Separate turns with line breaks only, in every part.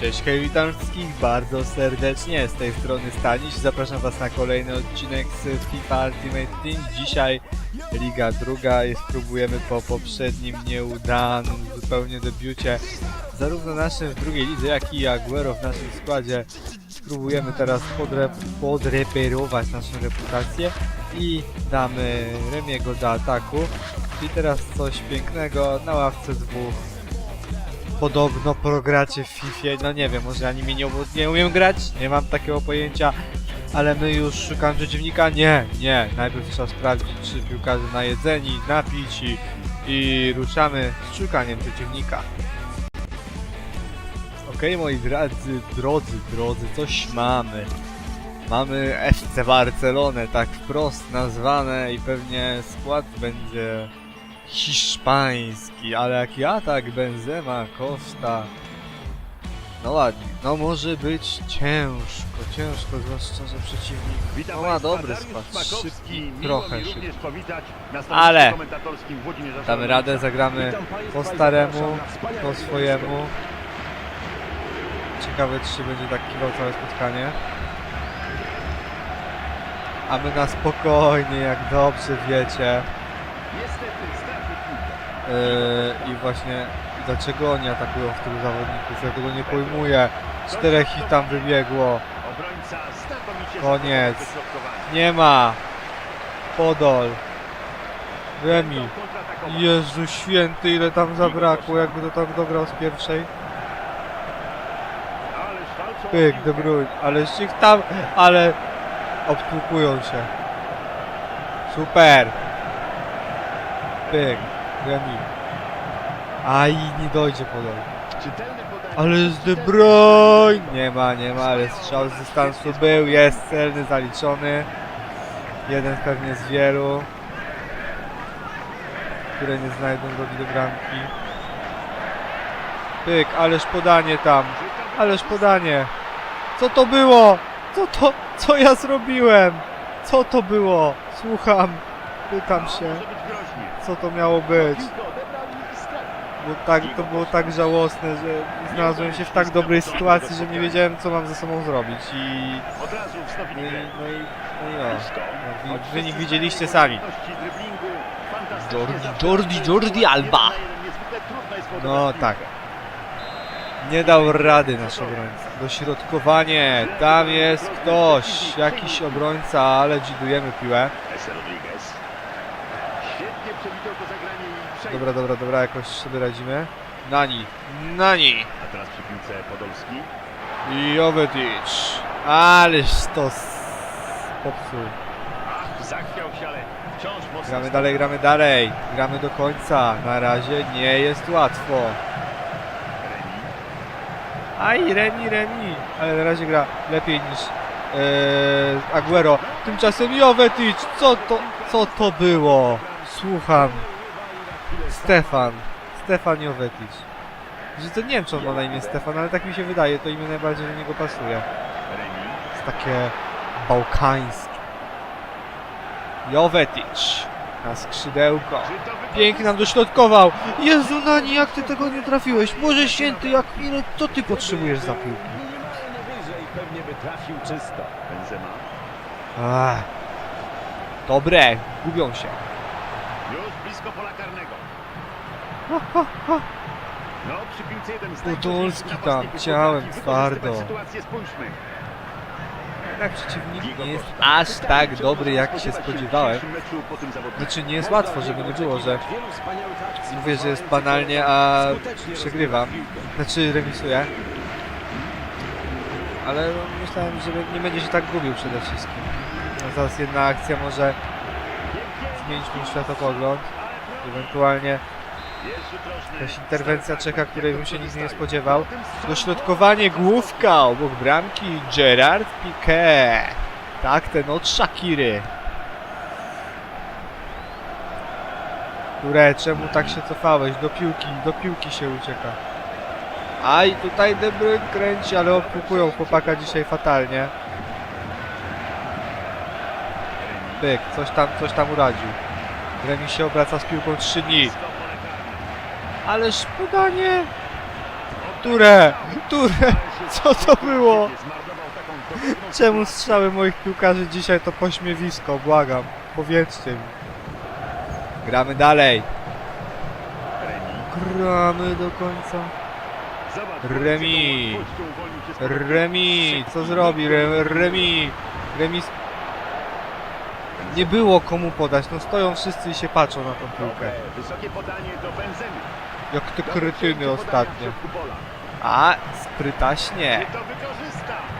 Cześć, hej, witam wszystkich bardzo serdecznie, z tej strony Staniś, zapraszam was na kolejny odcinek z FIFA Ultimate Team. Dzisiaj Liga druga i spróbujemy po poprzednim nieudanym zupełnie debiucie, zarówno naszym w drugiej lidze, jak i Aguero w naszym składzie. Spróbujemy teraz podre podreperować naszą reputację i damy Remiego do ataku. I teraz coś pięknego na ławce dwóch podobno progracie w FIFA. No nie wiem, może ja nimi nie, nie umiem grać, nie mam takiego pojęcia, ale my już szukamy przeciwnika. Nie, nie, najpierw trzeba sprawdzić, czy piłkarze najedzeni, napici i ruszamy z szukaniem przeciwnika. Okej, moi drodzy, drodzy, drodzy, coś mamy. Mamy FC Barcelonę, tak wprost nazwane i pewnie skład będzie hiszpański, ale jaki atak Benzema, Costa. No ładnie, no może być ciężko, ciężko, zwłaszcza, że przeciwnik
Witam
no, ma
Państwa,
dobry
Dariusz Smakowski.
szybki,
Miło
trochę
mi
szybki.
również powitać na stanowisku
Ale
komentatorskim Włodzimierza
Damy radę, zagramy
Witam Państwa
po
i
staremu,
zapraszam na wspaniałe
po swojemu. Ciekawe, czy będzie tak kiwał całe spotkanie. A my na spokojnie, jak dobrze wiecie.
Niestety
I właśnie dlaczego oni atakują w tylu zawodników? Ja tego nie pojmuję. Czterech ich tam wybiegło. Koniec. Nie ma. Podol. Remi. Jezu święty, ile tam zabrakło, jakby to tak dograł z pierwszej. Pyk. De Bruyne. Ale ich tam, ale obtłukują się. Super. Pyk. Remi. Aj, nie dojdzie
podanie.
Ale z De Bruyne! Nie ma, nie ma, ale strzał z dystansu był, jest celny, zaliczony. Jeden pewnie z wielu, które nie znajdą drogi do bramki. Pyk, ależ podanie tam, ależ podanie. Co to było? Co to, co ja zrobiłem? Co to było? Słucham, pytam się, co to miało być. Bo tak, to było tak żałosne, że znalazłem się w tak dobrej sytuacji, że nie wiedziałem co mam ze sobą zrobić i... No i, no i, no i wynik widzieliście sami. Jordi, Jordi. Jordi Alba. No tak. Nie dał rady nasz obrońca. Dośrodkowanie, tam jest ktoś, jakiś obrońca, ale dzidujemy piłę.
Ese Rodriguez. Świetnie przewidział to zagranie i przejdzie.
Dobra, dobra, dobra, jakoś sobie radzimy. Nani, Nani
A teraz przy piłce Podolski.
i Jovetic. Ależ to s- popsuł.
Ach, zachwiał się, ale wciąż mocno.
Gramy dalej, gramy dalej. Gramy do końca. Na razie nie jest łatwo.
Remi.
Aj, Remi, Remi. Ale na razie gra lepiej niż e, Aguero. Tymczasem Jovetic. Co to, co to było? Słucham. Stefan. Stefan Jovetic. Że to nie wiem, czy on ma na imię Stefan, ale tak mi się wydaje. To imię najbardziej do niego pasuje. Jest takie bałkańskie. Jovetic. Na skrzydełko.
To
Pięknie nam dośrodkował. Jezu, Nani, jak ty tego nie trafiłeś? Boże święty, jak ile, co ty potrzebujesz za. Ach. Dobre, gubią się.
Już blisko pola karnego. No, przy piłce jeden z
Podolski tam, ciałem, twardo.
sytuację, spójrzmy.
Jednak przeciwnik nie jest aż tak dobry, jak się spodziewałem. Znaczy, nie jest łatwo, żeby nie było, że mówię, że jest banalnie, a przegrywam. Znaczy, remisuję. Ale no, myślałem, że nie będzie się tak gubił przede wszystkim. No, zaraz jedna akcja może zmienić mój światopogląd. Ewentualnie jakaś interwencja czeka, której bym się nigdy nie spodziewał. Dośrodkowanie główka obok bramki Gerard Piqué. Tak, ten od Shakiry. Które, czemu tak się cofałeś? Do piłki, do piłki się ucieka. Aj, tutaj De Bruyne kręci, ale obkupują chłopaka dzisiaj fatalnie. Pyk, coś tam, coś tam uradził. Remi się obraca z piłką 3 dni. Ależ podanie! Ture! Ture! Co to było? Czemu strzały moich piłkarzy dzisiaj to pośmiewisko? Błagam, powiedzcie mi. Gramy dalej. Gramy do końca. Remi. Remi, co zrobi? Re, Remi. Remi. Nie było komu podać, no stoją wszyscy i się patrzą na tą piłkę.
Wysokie podanie do Benzemy.
Jak te
w
ostatnio. A, sprytaśnie.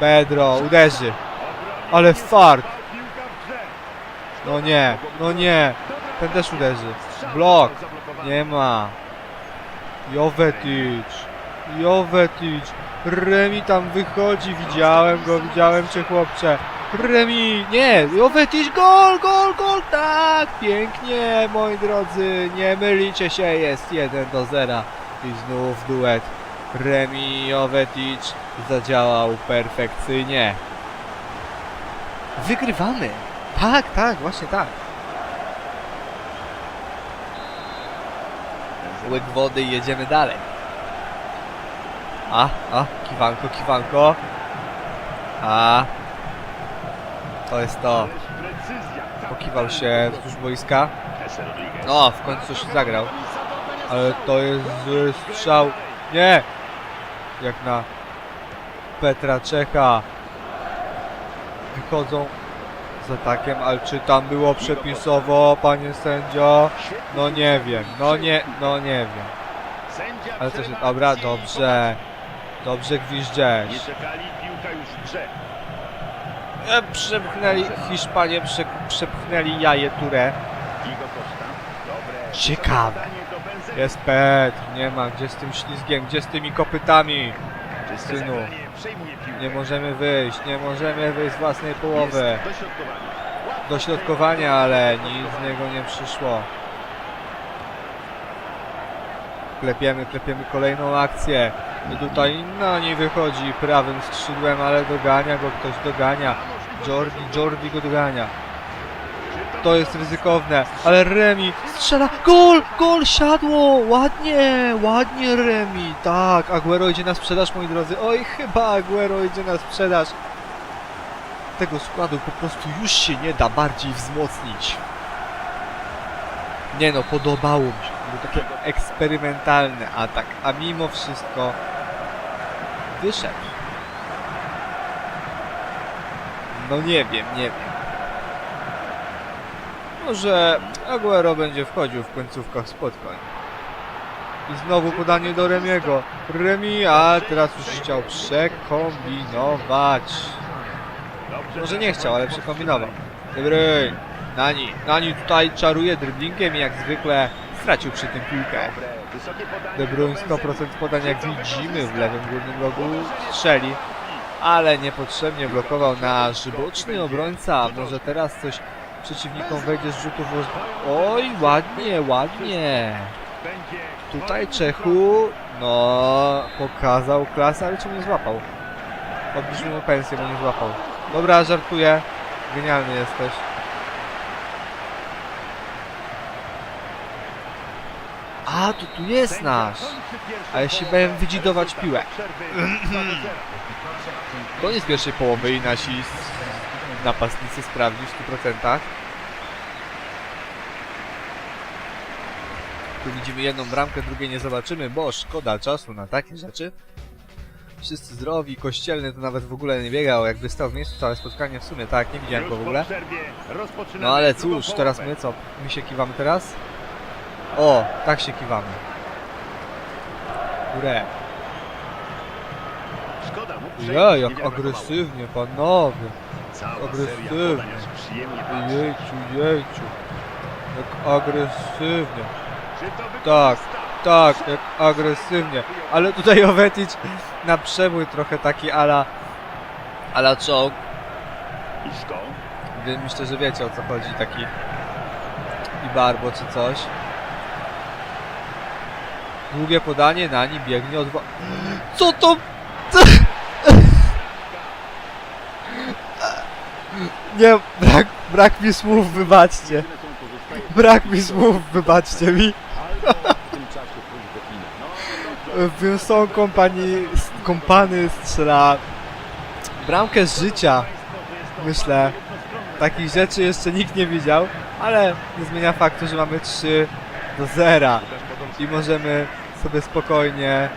Pedro, uderzy. Ale fart. No nie, no nie. Ten też uderzy. Blok. Nie ma. Jovetic. Jovetic. Remi tam wychodzi. Widziałem go, widziałem cię chłopcze. Remi. Nie. Jovetic. Gol, gol, gol. Tak. Pięknie, moi drodzy. Nie mylicie się. Jest 1 do 0. I znów duet. Remi Jovetic zadziałał perfekcyjnie. Wygrywamy. Tak, tak, właśnie tak. łyk wody i jedziemy dalej. A, a, kiwanko, kiwanko. A. To jest to. Pokiwał się wzdłuż boiska. No, w końcu się zagrał. Ale to jest strzał. Nie! Jak na Petra Czecha. Wychodzą z atakiem, ale czy tam było przepisowo, panie sędzio? No nie wiem, no nie, no nie wiem. Ale co się...
przerywa
Dobra, dobrze. Dobrze gwiżdżesz.
Nie czekali, piłka już grze.
E, Przepchnęli, Hiszpanie prze, przepchnęli jaje Ture. Ciekawe. Jest Petr, nie ma, gdzie z tym ślizgiem, gdzie z tymi kopytami? Synu. Nie możemy wyjść, nie możemy wyjść z własnej połowy.
Dośrodkowanie.
Ale nic z niego nie przyszło. Klepiemy, klepiemy kolejną akcję. I tutaj na niej wychodzi prawym skrzydłem, ale dogania go ktoś, dogania. Jordi, Jordi go dogania. To jest ryzykowne, ale Remi strzela. Gol! Gol! Siadło! Ładnie! Ładnie Remi! Tak, Aguero idzie na sprzedaż, moi drodzy. Oj, chyba Aguero idzie na sprzedaż. Tego składu po prostu już się nie da bardziej wzmocnić. Nie no, podobało mi się. Był taki eksperymentalny atak, a mimo wszystko wyszedł. No nie wiem, nie wiem. Może Aguero będzie wchodził w końcówkach spotkań. I znowu podanie do Remiego. Remi, a teraz już chciał przekombinować. Może nie chciał, ale przekombinował. Dobry. Nani. Nani tutaj czaruje driblingiem i jak zwykle stracił przy tym piłkę. De Bruyne
do
100%
Benzemy.
podań jak widzimy w lewym górnym rogu strzeli, ale niepotrzebnie blokował nasz boczny obrońca. Może teraz coś przeciwnikom wejdzie z roz... Oj, ładnie, ładnie. Tutaj Czechu, no, pokazał klasę, ale czemu nie złapał? Podbliżył mu pensję, bo nie złapał. Dobra, żartuję. Genialny jesteś. A, to tu jest nasz. A
połowę.
bałem wydzidować piłę.
przerwy 2 do 0.
Koniec pierwszej połowy i nasi napastnicy sprawdzi w 100%. Tu widzimy jedną bramkę, drugiej nie zobaczymy, bo szkoda czasu na takie rzeczy. Wszyscy zdrowi, kościelny to nawet w ogóle nie biegał, jakby stał w miejscu całe spotkanie w sumie, tak, nie widziałem go w ogóle. No ale cóż, teraz my co? My się kiwamy teraz? O, tak się kiwamy. Górę.
Szkoda
Ja, jak
brakowało.
agresywnie, panowie. Agresywnie. Jejciu, jejciu. Jak agresywnie. Tak, tak, jak agresywnie. Ale tutaj Ovetic na przebój trochę taki ala... Ala czołg. Wy- Myślę, że wiecie o co chodzi, taki... I barbo czy coś. Długie podanie, na nim biegnie odwa... Co to? Co? Nie, brak, brak mi słów, wybaczcie. Brak mi słów, wybaczcie mi.
W kina. No, dobrze.
Vincent Kompanii Kompany strzela bramkę z życia. Myślę, takich rzeczy jeszcze nikt nie widział, ale nie zmienia faktu, że mamy 3 do 0 i możemy sobie spokojnie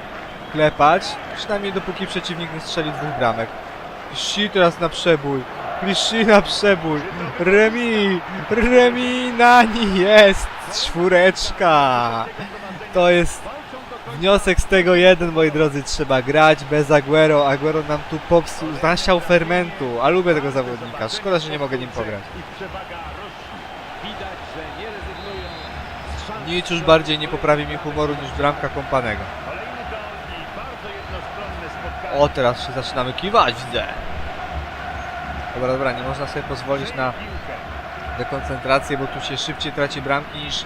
klepać, przynajmniej dopóki przeciwnik nie strzeli dwóch bramek. Kliszi teraz na przebój, Kliszi na przebój, Remi, Remi na ni jest, czwóreczka. To jest wniosek z tego jeden, moi drodzy, trzeba grać bez Aguero. Aguero nam tu popsuł, nasiał fermentu, a lubię tego zawodnika. Szkoda, że nie mogę nim pograć. Nic już bardziej nie poprawi mi humoru niż bramka kompanego. O, teraz się zaczynamy kiwać, widzę. Dobra, dobra, nie można sobie pozwolić na dekoncentrację, bo tu się szybciej traci bramki niż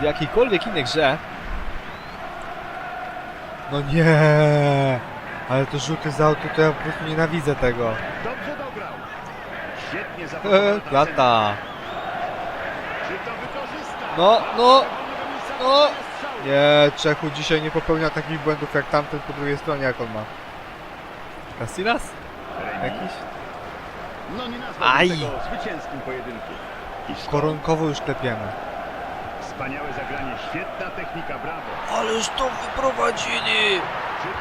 w jakiejkolwiek innej grze. No nie, ale to rzuty z autu, to ja po prostu nienawidzę tego.
Dobrze dograł. Świetnie
E? No, no, no.
no.
Nie, Czechu dzisiaj nie popełnia takich błędów jak tamten po drugiej stronie, jak on ma. Casillas? Jakiś?
No nie nazwałbym
Aj.
tego zwycięskim pojedynkiem. I
Koronkowo już klepiemy.
Wspaniałe zagranie, świetna technika, brawo.
Ależ to wyprowadzili!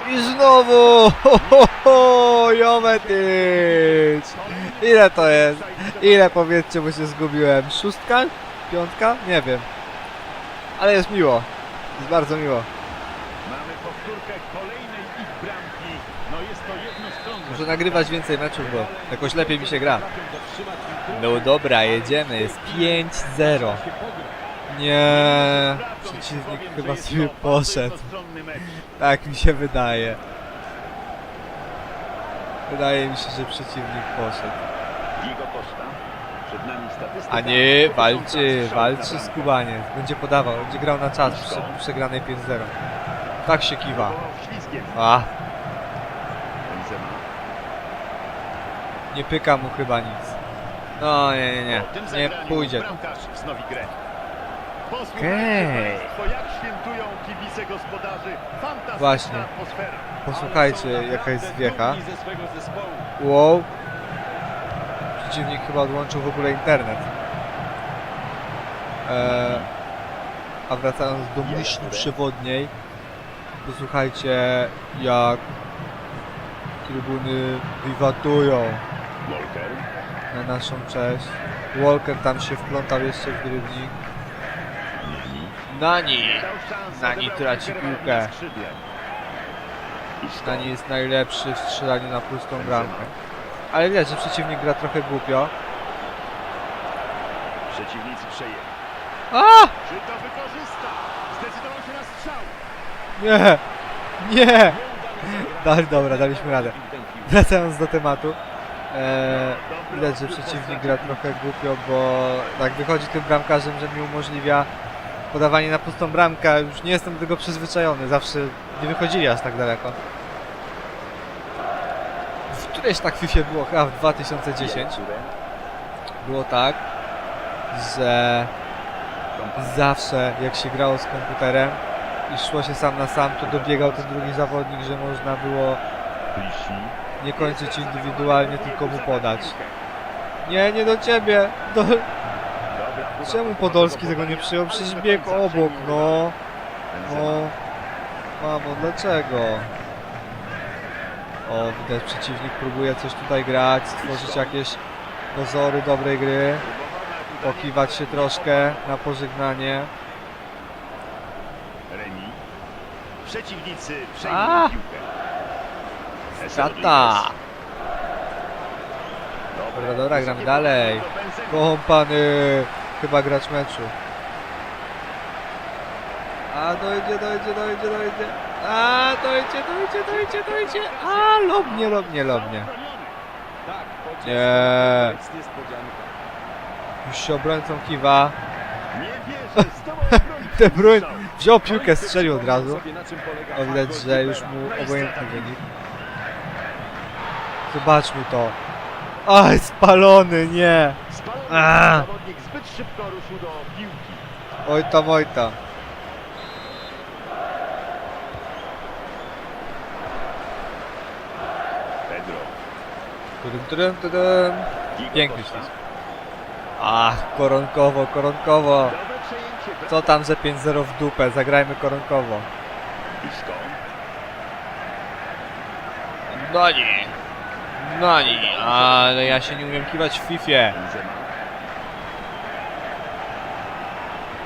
I znowu! Ho, ho, ho! Jovetic! Ile to jest? Ile powiedzcie, bo się zgubiłem? Szóstka? Piątka? Nie wiem. Ale jest miło. Jest bardzo miło.
Mamy powtórkę kolejnej ich bramki. No.
Muszę nagrywać więcej meczów, bo jakoś lepiej mi się gra. No dobra, jedziemy. Jest 5-0.
się pograć.
Nie, przeciwnik chyba sobie poszedł. Tak mi się wydaje. Wydaje mi się, że przeciwnik poszedł. A nie, walczy, walczy
bramkę.
skubaniec. Będzie podawał, będzie grał na czas przy przegranej 5-0. Tak się kiwa. A,
Benzema.
Nie pyka mu chyba nic. No nie, nie, nie. Nie pójdzie. Okej. Właśnie. Posłuchajcie, jaka jest
zespołu.
Wow. Przeciwnik chyba odłączył w ogóle internet. Eee, a wracając do myśli przewodniej, posłuchajcie jak trybuny wiwatują
Walker.
na naszą cześć. Walker tam się wplątał jeszcze w drybnik. Nani! Nani traci piłkę. Nani jest najlepszy w strzelaniu na pustą bramkę. Ale widać, że przeciwnik gra trochę głupio.
Przeciwnicy przejęli.
A!
Czy to wykorzysta? Zdecydował się na strzał.
Nie! Nie! Dali, dobra, daliśmy radę. Wracając do tematu. E, widać, że przeciwnik gra trochę głupio, bo tak wychodzi tym bramkarzem, że mi umożliwia podawanie na pustą bramkę. Już nie jestem do tego przyzwyczajony. Zawsze nie wychodzili aż tak daleko. W którejś tak FIFA było chyba w 2010. Było tak, że zawsze jak się grało z komputerem i szło się sam na sam, to dobiegał ten drugi zawodnik, że można było. Nie kończyć indywidualnie, tylko mu podać. Nie, nie do ciebie! Do... Czemu Podolski tego nie przyjął? Przecież biegł obok, no. No. Mamo, dlaczego? O, widać przeciwnik próbuje coś tutaj grać, stworzyć jakieś pozory dobrej gry, pokiwać się troszkę na pożegnanie.
Remi. Przeciwnicy
A!
przejmują piłkę. Rodriguez.
Dobra, dobra, gramy dalej. Kompany! Chyba gracz meczu. A dojdzie, dojdzie, dojdzie, dojdzie. A dojdzie, dojdzie, dojdzie, dojdzie. A lobnie, lobnie, lobnie. Nie. Już się obrońcą kiwa. De Bruyne wziął piłkę, strzelił od razu. O, widać, że już mu obojętny wynik. Zobaczmy to. Aj, spalony, nie.
Zawodnik zbyt szybko ruszył do piłki.
Oj tam, oj tam. Tudum, tudum, tudum. Piękny ślizg. Ach, koronkowo, koronkowo.
Dobre przejęcie.
Co tam, że 5-0 w dupę? Zagrajmy koronkowo.
Isco.
No nie. No ale ja się nie umiem kiwać w Fifie.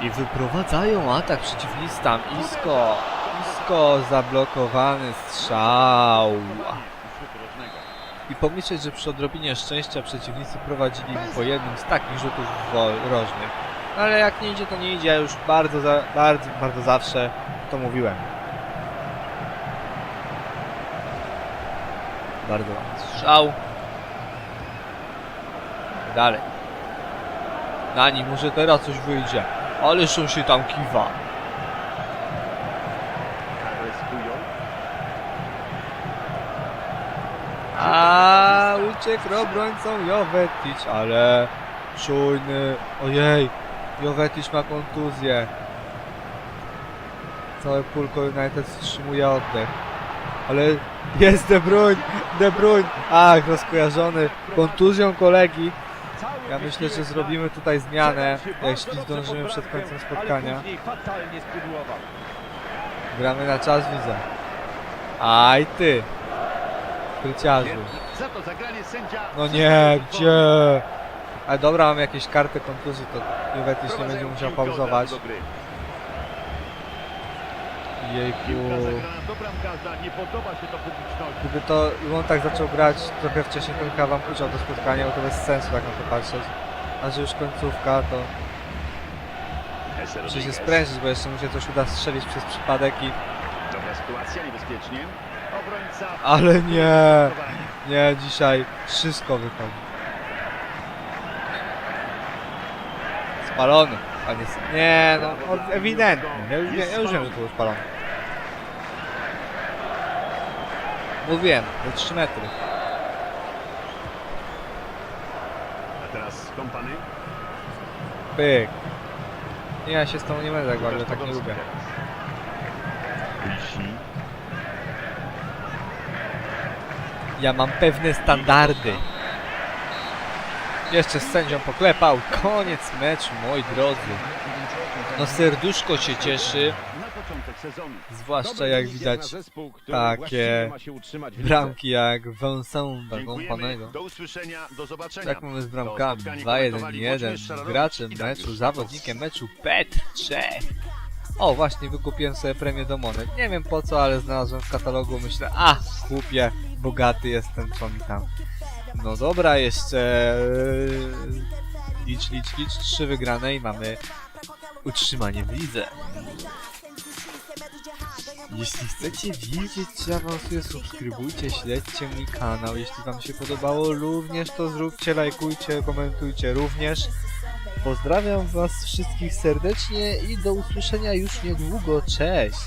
I wyprowadzają atak przeciwnistam. Isko, Isko, zablokowany strzał. I pomyśleć, że przy odrobinie szczęścia przeciwnicy prowadzili po jednym z takich rzutów rożnych. Ale jak nie idzie, to nie idzie. Ja już bardzo, za, bardzo, bardzo zawsze to mówiłem. Bardzo strzał. Dalej. Na nim może teraz coś wyjdzie. Ależ on się tam kiwa. A uciekł obrońcą Jovetic, ale czujny. Ojej, Jovetic ma kontuzję. Całe pulko United wstrzymuje oddech. Ale jest De Bruyne, De Bruyne. Ach, rozkojarzony kontuzją kolegi. Ja myślę, że zrobimy tutaj zmianę, jeśli zdążymy przed końcem spotkania. Gramy na czas, widzę. Aj ty, kryciarzu. No nie, gdzie? Ale dobra, mam jakieś karty kontuzji, to Juventus nie będzie musiał pauzować. Jejku.
Piłka zagrana do bramkarza. Nie podoba się to publiczności.
Gdyby to on tak zaczął grać trochę wcześniej, to chyba wam puszczał to spotkanie, bo to bez sensu tak na to patrzeć. A że już końcówka, to muszę się sprężyć, bo jeszcze mu się coś uda strzelić przez przypadek i...
Dobra sytuacja, niebezpiecznie. Obrońca.
Ale nie, nie, dzisiaj wszystko wychodzi. Spalony. Nie, no, ewidentnie. Ja już, ja już wiem, że to był spalony. Mówiłem, to 3 metry.
A teraz kompany.
Pyk. Ja się z tą nie będę tak bardzo, tak nie lubię.
Lisi.
Ja mam pewne standardy. Jeszcze z sędzią poklepał. Koniec meczu, moi drodzy. No serduszko się cieszy, zwłaszcza jak widać takie bramki jak Vincent
zobaczenia.
Tak mamy z bramkami.
spotkanie
2-1-1.
komentowali Włodzimierz Szararowicz
Graczem meczu, zawodnikiem meczu Petr Czech. O, właśnie wykupiłem sobie premię do monet. Nie wiem po co, ale znalazłem w katalogu. Myślę, a, kupię, bogaty jestem, co mi tam. No dobra, jeszcze... e, Licz, licz, licz. Trzy wygrane i mamy utrzymanie w lidze. Jeśli chcecie wiedzieć, czy awansuję, subskrybujcie, śledźcie mój kanał. Jeśli wam się podobało, również to zróbcie, lajkujcie, komentujcie również. Pozdrawiam was wszystkich serdecznie i do usłyszenia już niedługo. Cześć!